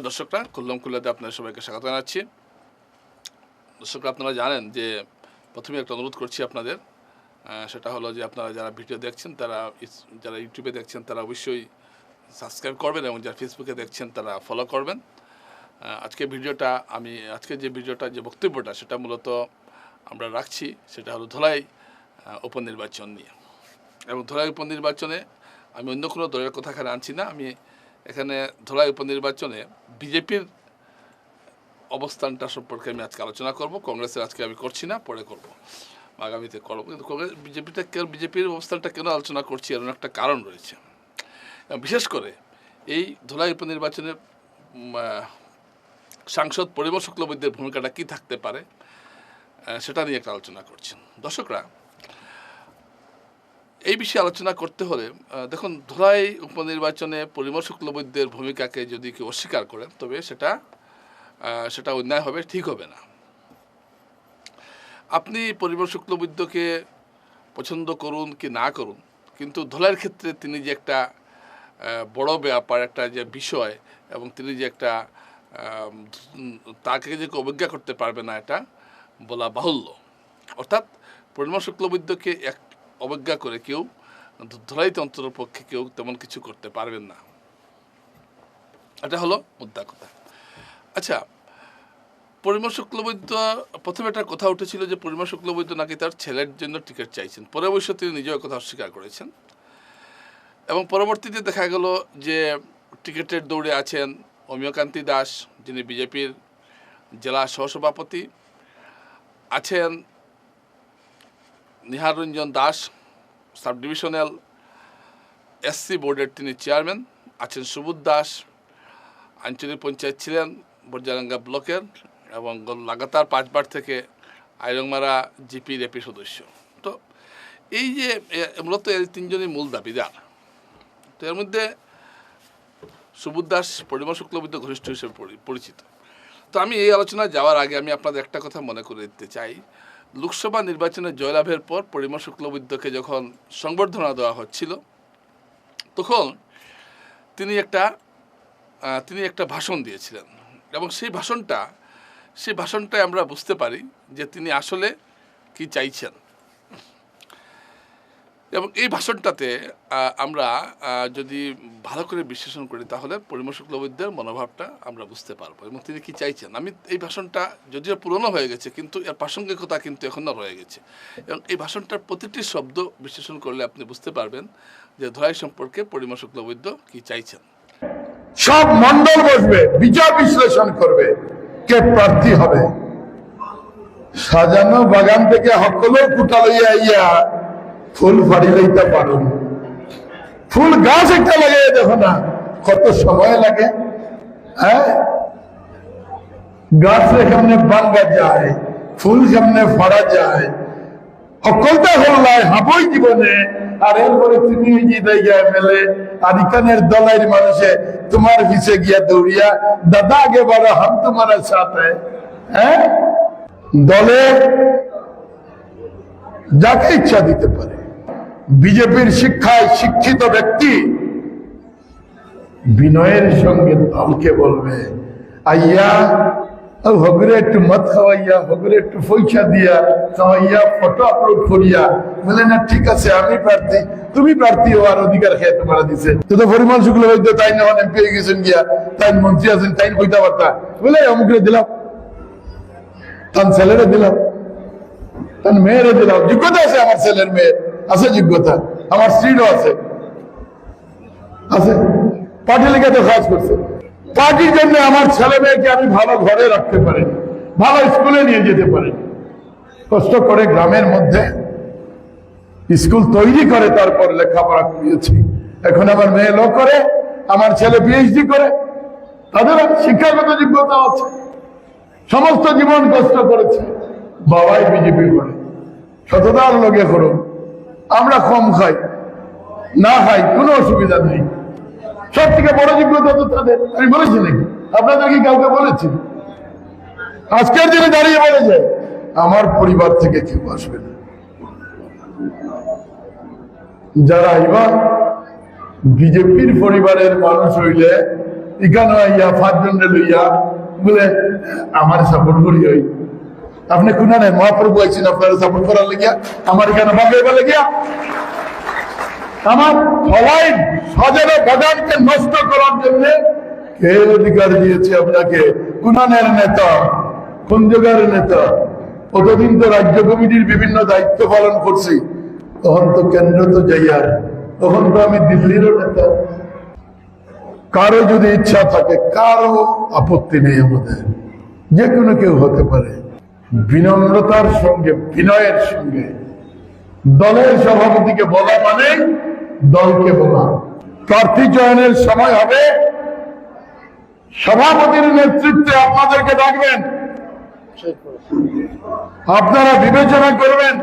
নমস্কার দর্শকরা, কুল্লম কুল্লাতে আপনাদের সবাইকে স্বাগত জানাচ্ছি। দর্শকরা, আপনারা জানেন যে প্রথমে একটা অনুরোধ করছি আপনাদের সেটা হলো যে আপনারা যারা ভিডিও দেখছেন, তারা যারা ইউটিউবে দেখছেন, তারা অবশ্যই সাবস্ক্রাইব করবেন এবং যারা ফেসবুকে দেখছেন, তারা ফলো করবেন। আজকে ভিডিওটা আমি, আজকে যে ভিডিওটা, যে বক্তব্যটা, সেটা মূলত আমরা রাখছি, সেটা হলো ধলাই উপনির্বাচন নিয়ে। এবং ধলাই উপনির্বাচনে আমি অন্য কোনো দলের কথা এখানে আনছি না, আমি এখানে ধলাই উপনির্বাচনে বিজেপির অবস্থানটা সম্পর্কে আমি আজকে আলোচনা করব, কংগ্রেসের আজকে আমি করছি না, পরে করব। আগামীতে করব, কিন্তু কংগ্রেস বিজেপিটা কেন বিজেপির অবস্থানটা কেন আলোচনা করছি এর একটা কারণ রয়েছে। বিশেষ করে এই ধলাই উপনির্বাচনে সাংসদ পরিমল শুক্লবৈদ্যের ভূমিকাটা কী থাকতে পারে সেটা নিয়ে একটা আলোচনা করছেন দর্শকরা এই বিষয়ে আলোচনা করতে হলে দেখুন, ধলাই উপনির্বাচনে পরিমল শুক্লবৈদ্যের ভূমিকাকে যদি কেউ অস্বীকার করেন তবে সেটা সেটা অন্যায় হবে, ঠিক হবে না। আপনি পরিমল শুক্লবৈদ্যকে পছন্দ করুন কি না করুন, কিন্তু ধলাইয়ের ক্ষেত্রে তিনি যে একটা বড় ব্যাপার, একটা যে বিষয়, এবং তিনি যে একটা তাকে যে অবজ্ঞা করতে পারবে না, এটা বলা বাহুল্য। অর্থাৎ পরিমল শুক্লবৈদ্যকে এক অবজ্ঞা করে কেউ ধরাই তন্ত্রের পক্ষে কেউ তেমন কিছু করতে পারবেন না। এটা হলো মুদ্রা কথা। আচ্ছা পরিমল শুক্লবৈদ্য, প্রথমে একটা কথা উঠেছিল যে পরিমল শুক্লবৈদ্য নাকি তার ছেলের জন্য টিকিট চাইছেন। পরে অবশ্য তিনি নিজেও কথা অস্বীকার করেছেন। এবং পরবর্তীতে দেখা গেল যে টিকিটের দৌড়ে আছেন অমিয়কান্তি দাস, যিনি বিজেপির জেলা সহসভাপতি আছেন। Nihar Ranjan Das sub divisional SC বোর্ডের তিনি চেয়ারম্যান আছেন সুবোধ দাস, আঞ্চলিক পঞ্চায়েত ছিলেন বর্জারাঙ্গা ব্লকের এবং লাগাতার পাঁচবার থেকে আইরংমারা জিপির এপি সদস্য। তো এই যে মূলত এই তিনজনই মূল দাবিদার। তো এর মধ্যে সুবোধ দাস পরিমল শুক্লবৈদ্য ঘনিষ্ঠ হিসেবে পরি- পরিচিত। তো আমি এই আলোচনায় যাওয়ার আগে আমি আপনাদের একটা কথা মনে করে দিতে চাই। লোকসভা নির্বাচনে জয়লাভের পর পরিমা শুক্লবৈদ্যকে যখন সংবর্ধনা দেওয়া হচ্ছিল, তখন তিনি একটা তিনি একটা ভাষণ দিয়েছিলেন। এবং সেই ভাষণটা, সেই ভাষণটায় আমরা বুঝতে পারি যে তিনি আসলে কি চাইছেন। এবং এই ভাষণটাতে আমরা যদি ভালো করে বিশ্লেষণ করি, তাহলে পরিমল শুক্লবৈদ্যের মনোভাবটা আমরা বুঝতে পারব। এবং তিনি কি চাইছেন? আমি এই ভাষণটা যদিও পুরনো হয়ে গেছে, কিন্তু এর প্রাসঙ্গিকতা কিন্তু এখনও রয়ে গেছে। এবং এই ভাষণটার প্রতিটি শব্দ বিশ্লেষণ করলে আপনি বুঝতে পারবেন যে ধরাই সম্পর্কে পরিমল শুক্লবৈদ্য কি চাইছেন। সব মন্ডল বসবে, বিচার বিশ্লেষণ করবে, কে প্রার্থী হবে? সাজানো বাগান থেকে সকলেও কুটা লইয়া আইয়া ফুল ফাড়ি লইতে পারুন ফুল গাছ একটা লাগাই দেখো না, কত সময় লাগে হ্যাঁ? গাছ কেমনে বাঙ্গা যায়, ফুল কেমনে ফাড়া যায়। অকলটা হল্লায় জীবনে। আর এরপরে তুমি আর ইকানের দলের মানুষে তোমার পিছে গিয়া দৌড়িয়া, দাদা, আগে বাড়া, হাম তোমার সাথে। হ্যাঁ? দলে যাকে ইচ্ছা দিতে পারে। বিজেপির শিক্ষায় শিক্ষিত ব্যক্তি বিনয়ের সঙ্গে দলকে বলবে, আইয়া হগরে একটু মদ খাওয়াইয়া, হগরে একটু পয়সা দিয়া খাওয়াইয়া, ফটো আপলোড করিয়া। বলে, না, ঠিক আছে, আমি প্রার্থী, তুমি প্রার্থী হওয়ার অধিকার খেয়ে তোমার দিছে? তো তো পরিমল শুক্লবৈদ্য তাই না, এমপি হয়ে গেছেন গিয়া, তাই মন্ত্রী আছেন, তাই কইতা বার্তা বলে অমুকরে দিলাম তার ছেলেরে দিলাম তার মেয়েরে দিলাম যোগ্যতা আছে আমার ছেলের মেয়ের। আছে যোগ্যতা? আমার স্ত্রীরও আছে। আছে। পার্টি লেগে তো কাজ করছে। পার্টির জন্য আমার ছেলে মেয়েকে আমি ভালো ঘরে রাখতে পারি ভালো স্কুলে নিয়ে যেতে পারি কষ্ট করে গ্রামের মধ্যে স্কুল তৈরি করে, তারপর লেখাপড়া করিয়েছি। এখন আমার মেয়ে লো করে, আমার ছেলে পিএইচডি করে। তাদের শিক্ষাগত যোগ্যতা আছে। সমস্ত জীবন কষ্ট করেছে। বাবাই বিজেপি করে। সততার লোকে করুন। আমরা কম খাই, না খাই, কোনো অসুবিধা নেই। সব থেকে বড় যোগ্যতা তো তাদের। আমি বলেছি নাকি? আপনাদের কি কাউকে বলেছি? আজকের দিনে দাঁড়িয়ে বলে যায়, আমার পরিবার থেকে কেউ আসবে না। যারা এবার বিজেপির পরিবারের মানুষ হইলে ইখানে আইয়া পাঁচজন লইয়া বলে, আমার সাপোর্ট করি ওই আপনি কোনা নেই, মহাপ্রভু আইছেন, আপনারা সাপোর্ট করার লাগিয়া। আমার এখানে বাগাইবার লাগিয়া? আমার সবাই সাজানো বাগানকে নষ্ট করার জন্য কে অধিকার দিয়েছে আপনাকে। কুনানের নেতা, কোন জায়গার নেতা? কতদিন তো রাজ্য কমিটির বিভিন্ন দায়িত্ব পালন করছি। তখন তো কেন্দ্র তো যাইয়ার তখন তো আমি দিল্লিরও নেতা। কারও যদি ইচ্ছা থাকে, কারও আপত্তি নেই আমাদের। যে কোনো কেউ হতে পারে। বিনম্রতার সঙ্গে, বিনয়ের সঙ্গে। দলের সভাপতিকে বলা মানে দলকে বলা। প্রার্থী চয়নের সময় হবে। সভাপতির নেতৃত্বে আপনাদেরকে ডাকবেন। আপনারা বিবেচনা করবেন।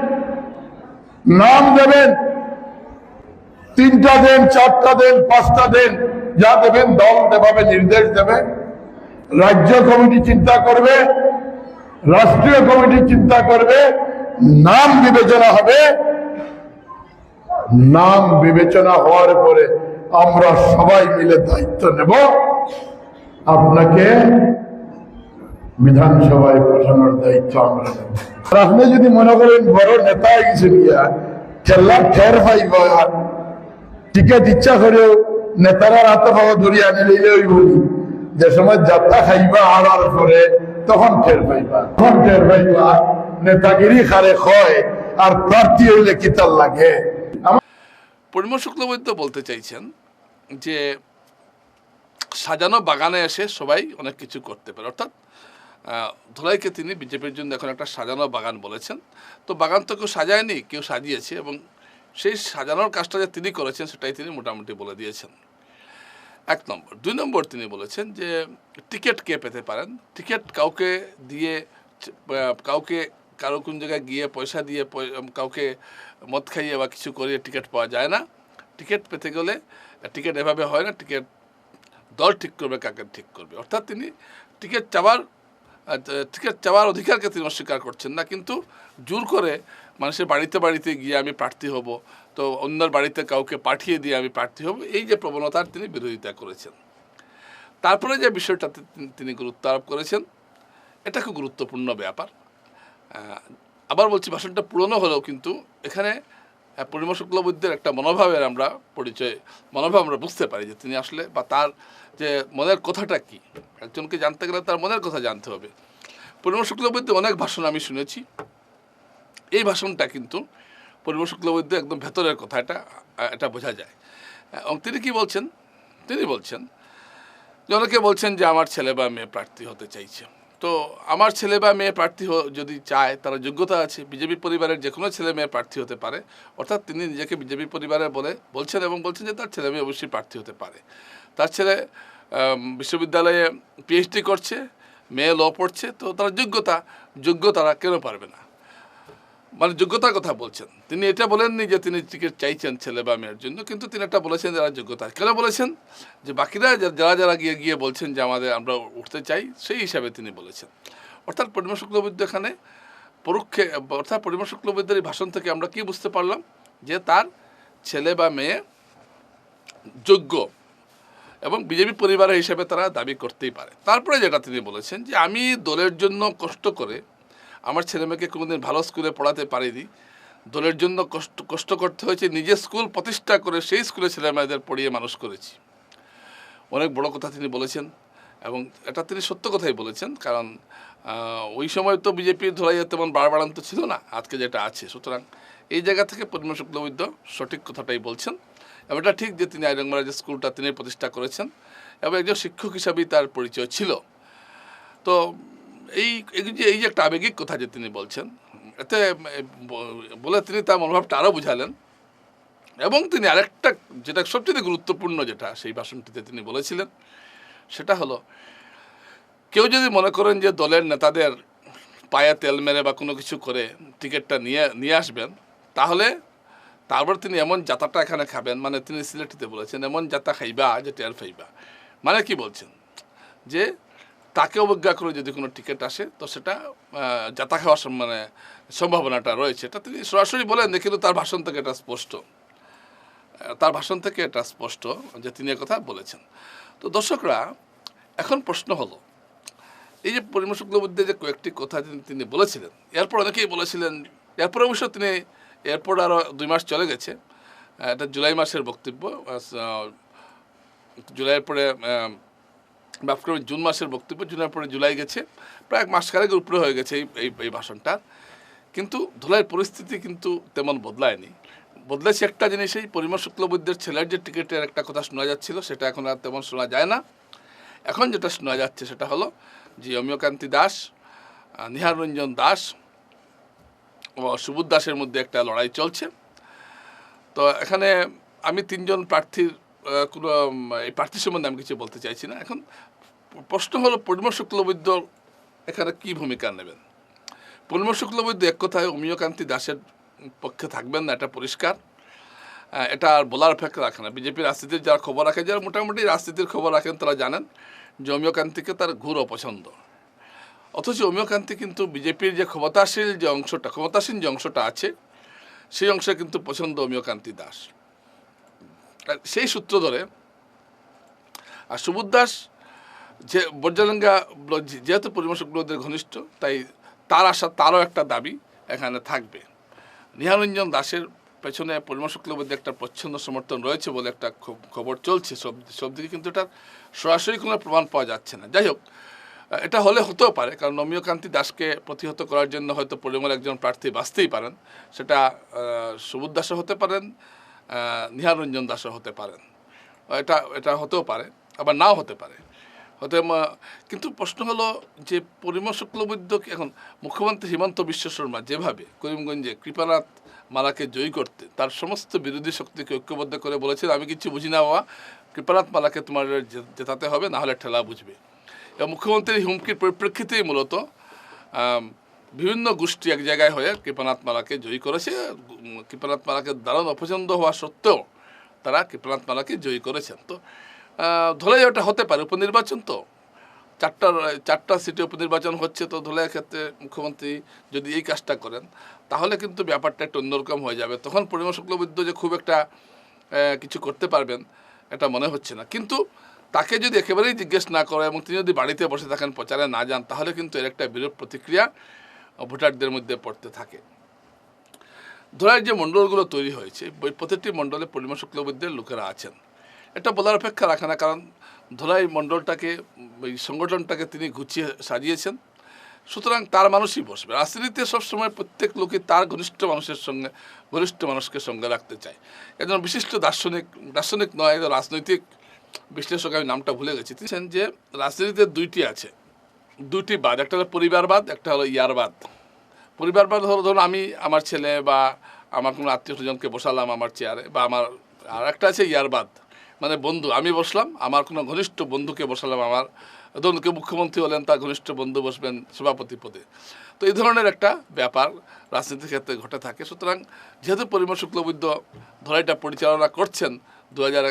নাম দেবেন। তিনটা দেন, চারটা দেন, পাঁচটা দেন, যা দেবেন দল যেভাবে নির্দেশ দেবে। রাজ্য কমিটি চিন্তা করবে। রাষ্ট্রীয় কমিটি চিন্তা করবে, নাম বিবেচনা হবে। নাম বিবেচনা হওয়ার পরে আমরা সবাই মিলে দায়িত্ব নেব। আপনাকে বিধানসভায় পাঠানোর দায়িত্ব আমরা নেব। আপনি যদি মনে করেন বড় নেতা গেছেন গিয়া চেল্লার ঠের আর টিকিট ইচ্ছা করেও নেতারা রাতে পাওয়া ধরিয়ে আনি ওই বলি যে সময় যাত্রা খাইবা আড়ার পরে তখন ঠের পাইবা, তখন ঠের পাইবা। নেতাগিরি খারে হয়, আর প্রার্থী হইলে কিতার লাগে? আমার পরিমল শুক্লবৈদ্য বলতে চাইছেন যে, সাজানো বাগানে এসে সবাই অনেক কিছু করতে পারে। অর্থাৎ ধোলাইকে তিনি বিজেপির জন্য এখন একটা সাজানো বাগান বলেছেন। তো বাগান তো কেউ সাজায়নি, কেউ সাজিয়েছে এবং সেই সাজানোর কাজটা যে তিনি করেছেন, সেটাই তিনি মোটামুটি বলে দিয়েছেন। এক নম্বর। দুই নম্বর তিনি বলেছেন যে টিকিট কে পেতে পারেন? টিকিট কাউকে দিয়ে কাউকে কারও কোন জায়গায় গিয়ে পয়সা দিয়ে কাউকে মদ খাইয়ে বা কিছু করিয়ে টিকিট পাওয়া যায় না। টিকিট পেতে গেলে টিকিট এভাবে হয় না, টিকিট দল ঠিক করবে, কাকে ঠিক করবে। অর্থাৎ তিনি টিকিট চাওয়ার টিকিট চাওয়ার অধিকারকে তিনি অস্বীকার করছেন না। কিন্তু জোর করে মানুষের বাড়িতে বাড়িতে গিয়ে আমি প্রার্থী হব তো অন্যের বাড়িতে কাউকে পাঠিয়ে দিয়ে আমি প্রার্থী হব। এই যে প্রবণতার তিনি বিরোধিতা করেছেন। তারপরে যে বিষয়টাতে তিনি- গুরুত্ব আরোপ করেছেন, এটা খুব গুরুত্বপূর্ণ ব্যাপার। আবার বলছি, ভাষণটা পুরনো হলেও কিন্তু এখানে পরিমল শুক্লবৈদ্যের একটা মনোভাবের আমরা পরিচয়, মনোভাব আমরা বুঝতে পারি যে তিনি আসলে বা তার যে মনের কথাটা কি। একজনকে জানতে গেলে তার মনের কথা জানতে হবে। পরিমল শুক্লবৈদ্য অনেক ভাষণ আমি শুনেছি। এই ভাষণটা কিন্তু পরিমল শুক্লবৈদ্য একদম ভেতরের কথা, এটা এটা বোঝা যায়। এবং তিনি কি বলছেন? তিনি বলছেন, যে অনেকে বলছেন যে আমার ছেলে বা মেয়ে প্রার্থী হতে চাইছে। তো আমার ছেলে বা মেয়ে প্রার্থী যদি চায়, তারা যোগ্যতা আছে, বিজেপি পরিবারের যে কোনো ছেলে মেয়ে প্রার্থী হতে পারে। অর্থাৎ তিনি নিজেকে বিজেপি পরিবারের বলে বলছেন এবং বলছেন যে তার ছেলে মেয়ে অবশ্যই প্রার্থী হতে পারে। তার ছেলে বিশ্ববিদ্যালয়ে পিএইচডি করছে, মেয়ে ল পড়ছে, তো তার যোগ্যতা, যোগ্য তারা কেন পারবে না? মানে যোগ্যতার কথা বলছেন। তিনি এটা বলেননি যে তিনি টিকিট চাইছেন ছেলে বা মেয়ের জন্য, কিন্তু তিনি একটা বলেছেন যারা যোগ্যতা। কেন বলেছেন? যে বাকিরা যারা যারা গিয়ে গিয়ে বলছেন যে আমাদের আমরা উঠতে চাই, সেই হিসাবে তিনি বলেছেন। অর্থাৎ পরিমল শুক্লবৈদ্য এখানে পরোক্ষে, অর্থাৎ পরিমল শুক্লবৈদ্যের ভাষণ থেকে আমরা কি বুঝতে পারলাম? যে তার ছেলে বা মেয়ে যোগ্য এবং বিজেপি পরিবারের হিসেবে তারা দাবি করতেই পারে। তারপরে যেটা তিনি বলেছেন যে আমি দলের জন্য কষ্ট করে আমার ছেলে মেয়েকে কোনোদিন ভালো স্কুলে পড়াতে পারিনি। দলের জন্য কষ্ট কষ্ট করতে হয়েছে, নিজে স্কুল প্রতিষ্ঠা করে সেই স্কুলে ছেলে মেয়েদের পড়িয়ে মানুষ করেছি। অনেক বড় কথা তিনি বলেছেন এবং এটা তিনি সত্য কথাই বলেছেন, কারণ ওই সময় তো বিজেপির ধরাইয়া তেমন বাড়বাড়ান্ত ছিল না, আজকে যেটা আছে। সুতরাং এই জায়গা থেকে পরিমল শুক্লবৈদ্য সঠিক কথাটাই বলছেন এবং এটা ঠিক যে তিনি আইরঙ্গরা যে স্কুলটা তিনি প্রতিষ্ঠা করেছেন এবং একজন শিক্ষক হিসাবেই তার পরিচয় ছিল। তো এই এই যে এই যে একটা আবেগিক কথা যে তিনি বলছেন, এতে বলে তিনি তার মনোভাবটা আরও বুঝালেন। এবং তিনি আরেকটা, যেটা সবচেয়ে গুরুত্বপূর্ণ যেটা, সেই ভাষণটিতে তিনি বলেছিলেন, সেটা হলো, কেউ যদি মনে করেন যে দলের নেতাদের পায়ে তেল মেরে বা কোনো কিছু করে টিকিটটা নিয়ে নিয়ে আসবেন, তাহলে তারপর তিনি এমন যাতাটা এখানে খাবেন মানে তিনি সিলেটিতে বলেছেন, এমন যাতা খাইবা যে টের ফাইবা মানে কি বলছেন? যে তাকে অবজ্ঞা করে যদি কোনো টিকিট আসে, তো সেটা যাতা খাওয়ার মানে সম্ভাবনাটা রয়েছে। এটা তিনি সরাসরি বলেন যে, কিন্তু তার ভাষণ থেকে এটা স্পষ্ট। তার ভাষণ থেকে এটা স্পষ্ট যে তিনি কথা বলেছেন। তো দর্শকরা, এখন প্রশ্ন হলো, এই যে পরিমল শুক্লবুদ্ধে যে কয়েকটি কথা তিনি- বলেছিলেন, এরপর অনেকেই বলেছিলেন, এরপর অবশ্য তিনি, এরপর আরও দুই মাস চলে গেছে এটা জুলাই মাসের বক্তব্য জুলাইয়ের পরে মাফ করবেন জুন মাসের বক্তব্য জুনের পরে জুলাই গেছে প্রায় এক মাস খানেকের উপরে হয়ে গেছে এই এই ভাষণটা। কিন্তু ধুলাইয়ের পরিস্থিতি কিন্তু তেমন বদলায়নি। বদলেছে একটা জিনিসই পরিমল শুক্লবৈদ্যের ছেলের যে টিকিটের একটা কথা শোনা যাচ্ছিল সেটা এখন আর তেমন শোনা যায় না। এখন যেটা শোনা যাচ্ছে সেটা হলো যে অমিয়কান্তি দাস আহ, নিহার রঞ্জন দাস ও সুবোধ দাসের মধ্যে একটা লড়াই চলছে। তো এখানে আমি তিনজন প্রার্থীর কোনো এই প্রার্থী সম্বন্ধে আমি কিছু বলতে চাইছি না। এখন প্রশ্ন হলো পরিমল শুক্লবৈদ্য এখানে কি ভূমিকা নেবেন? পরিমল শুক্লবৈদ্য এক কথায় অমিয়কান্তি দাসের পক্ষে থাকবেন না, এটা পরিষ্কার। এটা আর বলার অপেক্ষা রাখে না। বিজেপির রাজনীতির যারা খবর রাখে, যারা মোটামুটি রাজনীতির খবর রাখেন, তারা জানেন যে অমিয়কান্তিকে তার ঘুর অপছন্দ। অথচ অমিয়কান্তি কিন্তু বিজেপির যে ক্ষমতাশীল যে অংশটা, ক্ষমতাসীন যে অংশটা আছে, সেই অংশে কিন্তু পছন্দ অমিয়কান্তি দাস। সেই সূত্র ধরে আর সুবোধ দাস যে বর্জালেঙ্গা যেহেতু পরিবেশ শুক্লদের ঘনিষ্ঠ, তাই তার আশা, তারও একটা দাবি এখানে থাকবে। নিহারঞ্জন দাসের পেছনে পরিমল শুক্লবদ্যে একটা প্রচ্ছন্ন সমর্থন রয়েছে বলে একটা খবর চলছে। সব সব দিকে কিন্তু এটার সরাসরি কোনো প্রমাণ পাওয়া যাচ্ছে না। যাই হোক এটা হলে হতেও পারে, কারণ নমিয়কান্তি দাসকে প্রতিহত করার জন্য হয়তো পরিমল একজন প্রার্থী বাঁচতেই পারেন। সেটা সুবোধ দাসও হতে পারেন নিহারঞ্জন দাসও হতে পারেন। এটা এটা হতেও পারে, আবার নাও হতে পারে। হতে কিন্তু প্রশ্ন হলো যে পরিমল শুক্লবৈদ্য এখন মুখ্যমন্ত্রী হিমন্ত বিশ্ব শর্মা যেভাবে করিমগঞ্জে কৃপানাথ মালাকে জয়ী করতে, তার সমস্ত বিরোধী শক্তিকে ঐক্যবদ্ধ করে বলেছেন, আমি কিছু বুঝি না বাবা, কৃপানাথ মালাকে তোমার জেতাতে হবে না হলে ঠেলা বুঝবে। এবং মুখ্যমন্ত্রীর হুমকির পরিপ্রেক্ষিতেই মূলত বিভিন্ন গোষ্ঠী এক জায়গায় হয়ে কৃপানাথ মালাকে জয়ী করেছে। কৃপানাথ মালাকে দারুণ অপছন্দ হওয়া সত্ত্বেও তারা কৃপানাথ মালাকে জয়ী করেছেন। তো ধলাই ওটা হতে পারে উপনির্বাচন তো। চারটা চারটা সিটে উপনির্বাচন হচ্ছে তো ধুলাইয়ের ক্ষেত্রে মুখ্যমন্ত্রী যদি এই কাজটা করেন, তাহলে কিন্তু ব্যাপারটা একটু অন্যরকম হয়ে যাবে। তখন পরিমল শুক্লবৈদ্য যে খুব একটা কিছু করতে পারবেন, এটা মনে হচ্ছে না। কিন্তু তাকে যদি একেবারেই জিজ্ঞেস না করে এবং তিনি যদি বাড়িতে বসে থাকেন, প্রচারে না যান, তাহলে কিন্তু এর একটা বিরূপ প্রতিক্রিয়া ভোটারদের মধ্যে পড়তে থাকে। ধরার যে মণ্ডলগুলো তৈরি হয়েছে প্রতিটি মণ্ডলে পরিমল শুক্লবৈদ্যের লোকেরা আছেন। এটা বলার অপেক্ষা রাখে না, কারণ ধলাই মণ্ডলটাকে, ওই সংগঠনটাকে তিনি গুছিয়ে সাজিয়েছেন। সুতরাং তার মানুষই বসবে। রাজনীতিতে সবসময় প্রত্যেক লোকই তার ঘনিষ্ঠ মানুষের সঙ্গে, ঘনিষ্ঠ মানুষকে সঙ্গে রাখতে চায়। একজন বিশিষ্ট দার্শনিক দার্শনিক নয় রাজনৈতিক বিশ্লেষক, আমি নামটা ভুলে গেছি। তিনি যে, রাজনীতিতে দুইটি আছে। দুইটি বাদ, একটা হলো পরিবারবাদ, একটা হলো ইয়ারবাদ। পরিবারবাদ হলো, ধরুন আমি আমার ছেলে বা আমার কোনো আত্মীয় স্বজনকে বসালাম আমার চেয়ারে বা আমার আর একটা আছে ইয়ারবাদ। মানে বন্ধু, আমি বসলাম, আমার কোনো ঘনিষ্ঠ বন্ধুকে বসালাম আমার। ধরুন কেউ মুখ্যমন্ত্রী হলেন, তার ঘনিষ্ঠ বন্ধু বসবেন সভাপতি পদে। তো এই ধরনের একটা ব্যাপার রাজনীতির ক্ষেত্রে ঘটে থাকে। সুতরাং যেহেতু পরিমল শুক্লবৈদ্য ধরাইটা পরিচালনা করছেন দু হাজার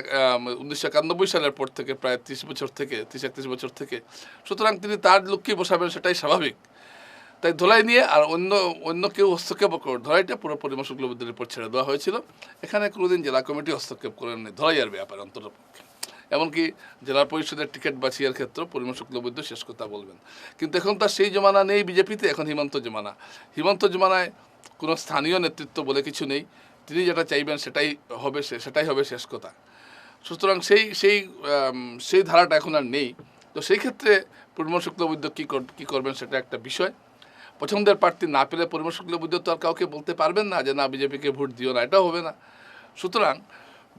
উনিশশো একানব্বই সালের পর থেকে, প্রায় ত্রিশ বছর থেকে, ত্রিশ একত্রিশ বছর থেকে, সুতরাং তিনি তার লোককেই বসাবেন সেটাই স্বাভাবিক। তাই ধলাই নিয়ে আর অন্য অন্য কেউ হস্তক্ষেপ করে ধলাইটা পুরো পরিমল শুক্লবুদ্ধের উপর ছেড়ে দেওয়া হয়েছিল। এখানে কোনোদিন জেলা কমিটি হস্তক্ষেপ করেননি ধলাইয়ের ব্যাপার অন্ততপক্ষে এমনকি জেলা পরিষদের টিকিট বাছিয়ার ক্ষেত্রে পরিমল শুক্লবৈদ্য শেষ কথা বলবেন। কিন্তু এখন তার সেই জমানা নেই বিজেপিতে, এখন হিমন্ত জমানা। হিমন্ত জমানায় কোনো স্থানীয় নেতৃত্ব বলে কিছু নেই। তিনি যেটা চাইবেন সেটাই হবে সেটাই হবে শেষ কথা। সুতরাং সেই সেই সেই ধারাটা এখন আর নেই। তো সেই ক্ষেত্রে পরিমল শুক্লবৈদ্য কী কর, কী করবেন সেটা একটা বিষয়। পছন্দের প্রার্থী না পেলে পরিমল শুক্লবৈদ্য তো আর কাউকে বলতে পারবেন না যে, না, বিজেপিকে ভোট দিও না। এটাও হবে না। সুতরাং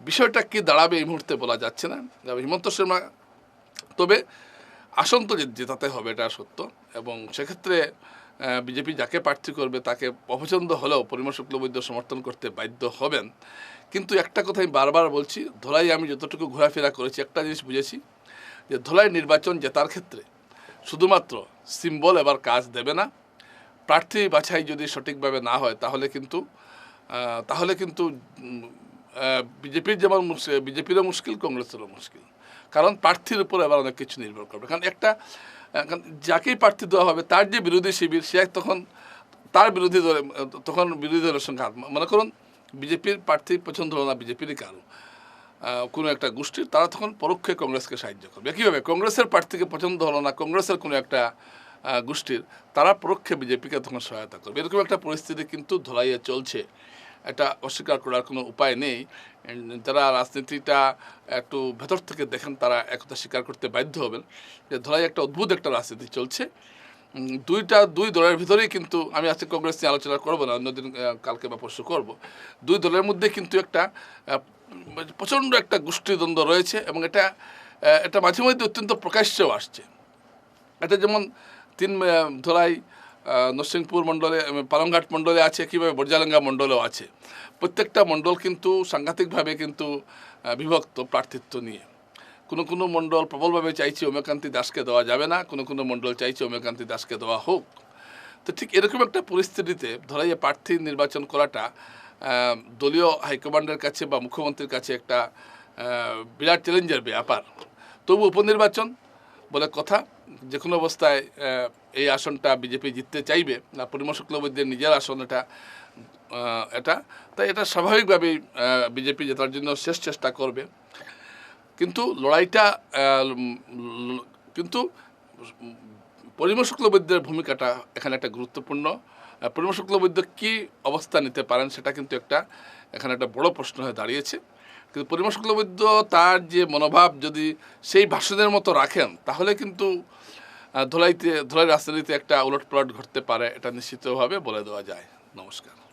বিষয়টা কি দাঁড়াবে এই মুহূর্তে বলা যাচ্ছে না। হিমন্ত শর্মা, তবে আসন তো জেতাতে হবে, এটা সত্য। এবং সেক্ষেত্রে বিজেপি যাকে প্রার্থী করবে তাকে অপছন্দ হলেও পরিমল শুক্লবৈদ্য সমর্থন করতে বাধ্য হবেন। কিন্তু একটা কথা আমি বারবার বলছি, ধলাই আমি যতটুকু ঘোরাফেরা করেছি, একটা জিনিস বুঝেছি, যে ধলাই নির্বাচন জেতার ক্ষেত্রে শুধুমাত্র সিম্বল এবার কাজ দেবে না। প্রার্থী বাছাই যদি সঠিকভাবে না হয়, তাহলে কিন্তু তাহলে কিন্তু বিজেপির যেমন বিজেপিরও মুশকিল, কংগ্রেসেরও মুশকিল। কারণ প্রার্থীর উপর এবার অনেক কিছু নির্ভর করবে। কারণ একটা যাকেই প্রার্থী দেওয়া হবে তার যে বিরোধী শিবির সে তখন তার বিরোধী দলে তখন বিরোধী দলের সঙ্গে মনে করুন বিজেপির প্রার্থী পছন্দ হলো না বিজেপিরই কারও আহ, কোনো একটা গোষ্ঠীর তারা তখন পরোক্ষে কংগ্রেসকে সাহায্য করবে। কীভাবে কংগ্রেসের প্রার্থীকে পছন্দ হলো না কংগ্রেসের কোনো একটা গোষ্ঠীর তারা পরোক্ষে বিজেপিকে তখন সহায়তা করবে। এরকম একটা পরিস্থিতি কিন্তু ধরাইয়া চলছে। এটা অস্বীকার করার কোনো উপায় নেই। যারা রাজনীতিটা একটু ভেতর থেকে দেখেন তারা একথা স্বীকার করতে বাধ্য হবেন যে ধরাই একটা অদ্ভুত একটা রাজনীতি চলছে। দুইটা দুই দলের ভিতরেই কিন্তু আমি আজকে কংগ্রেস নিয়ে আলোচনা করব না অন্যদিন কালকে বা পরশু করব। দুই দলের মধ্যে কিন্তু একটা প্রচণ্ড একটা গোষ্ঠীদ্বন্দ্ব রয়েছে এবং এটা এটা মাঝে মধ্যে অত্যন্ত প্রকাশ্যেও আসছে। এটা যেমন তিন আহ, নরসিংপুর মণ্ডলে পালংঘাট মণ্ডলে আছে কীভাবে বর্জালাঙ্গা মণ্ডলেও আছে। প্রত্যেকটা মণ্ডল কিন্তু সাংঘাতিকভাবে কিন্তু বিভক্ত প্রার্থিত্ব নিয়ে। কোনো কোনো মণ্ডল প্রবলভাবে চাইছে উমেকান্তি দাসকে দেওয়া যাবে না, কোনো কোনো মণ্ডল চাইছে উমেকান্তি দাসকে দেওয়া হোক। তো ঠিক এরকম একটা পরিস্থিতিতে ধরা যায় প্রার্থী নির্বাচন করাটা দলীয় হাইকমান্ডের কাছে বা মুখ্যমন্ত্রীর কাছে একটা বিরাট চ্যালেঞ্জের ব্যাপার। তবু উপনির্বাচন বলে কথা। যে কোনো অবস্থায় এই আসনটা বিজেপি জিততে চাইবে না পরিমল শুক্লবৈদ্যের নিজের আসন এটা এটা তাই এটা স্বাভাবিকভাবেই বিজেপি জেতার জন্য শেষ চেষ্টা করবে। কিন্তু লড়াইটা কিন্তু পরিমল শুক্লবৈদ্যের ভূমিকাটা এখানে একটা গুরুত্বপূর্ণ। আহ, পরিমল শুক্লবৈদ্য কী অবস্থা নিতে পারেন সেটা কিন্তু একটা এখানে একটা বড় প্রশ্ন হয়ে দাঁড়িয়েছে। কিন্তু পরিমল শুক্লবৈদ্য তার যে মনোভাব যদি সেই ভাষণের মতো রাখেন, তাহলে কিন্তু ধোলাইতে ধলাইতে, ধলাই রাজনীতিতে একটা উলটপালট ঘটতে পারে, এটা নিশ্চিতভাবে বলে দেওয়া যায়। নমস্কার।